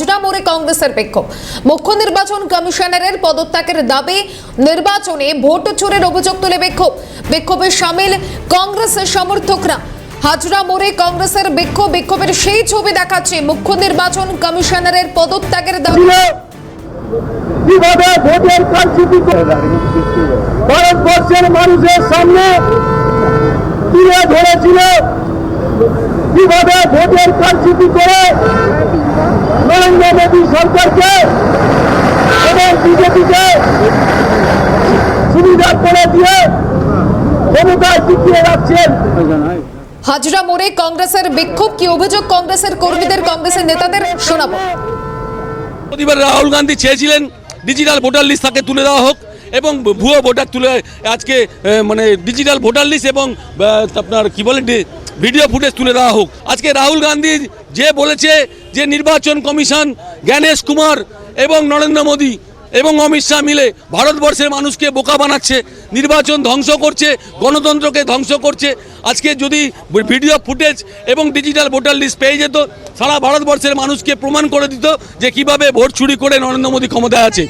হাজরা মোড়ে কংগ্রেসের বিক্ষোভ। মুখ্য নির্বাচন কমিশনারের পদত্যাগের দাবি, নির্বাচনে ভোট চোরের অভিযোগ তুলে বিক্ষোভ। বিক্ষোভে সামিল কংগ্রেসের সমর্থকরা। হাজরা মোড়ে কংগ্রেসের বিক্ষোভ, বিক্ষোভের সেই ছবি দেখাচ্ছে মুখ্য নির্বাচন কমিশনারের পদত্যাগের দাবি। কীভাবে ভোটের কারচুপি করে ভারতবর্ষের মানুষের সামনে তুলে ধরেছিল? কীভাবে ভোটের কারচুপি করে সরকারকে এবং বিজেপিকে সুবিধা করে দিয়ে ক্ষমতায় টিকিয়ে রাখছেন। হাজরা মোড়ে কংগ্রেসের বিক্ষোভ কি অভিযোগ কংগ্রেসের কর্মীদের কংগ্রেসের নেতাদের? শোনাবো। প্রতিবার রাহুল গান্ধী চেয়েছিলেন ডিজিটাল ভোটার লিস্ট তাকে তুলে দেওয়া হোক এবং ভুয়ো ভোটার তুলে আজকে মানে ডিজিটাল ভোটার লিস্ট এবং আপনার কি বলে ভিডিও ফুটেজ তুলে দেওয়া হোক। আজকে রাহুল গান্ধী যে বলেছে যে নির্বাচন কমিশন জ্ঞানেশ কুমার এবং নরেন্দ্র মোদী এবং অমিত শাহ মিলে ভারতবর্ষের মানুষকে বোকা বানাচ্ছে, নির্বাচন ধ্বংস করছে, গণতন্ত্রকে ধ্বংস করছে। আজকে যদি ভিডিও ফুটেজ এবং ডিজিটাল ভোটার লিস্ট পেয়ে যেত, সারা ভারতবর্ষের মানুষকে প্রমাণ করে দিত যে কীভাবে ভোট চুরি করে নরেন্দ্র মোদী ক্ষমতায় আছে।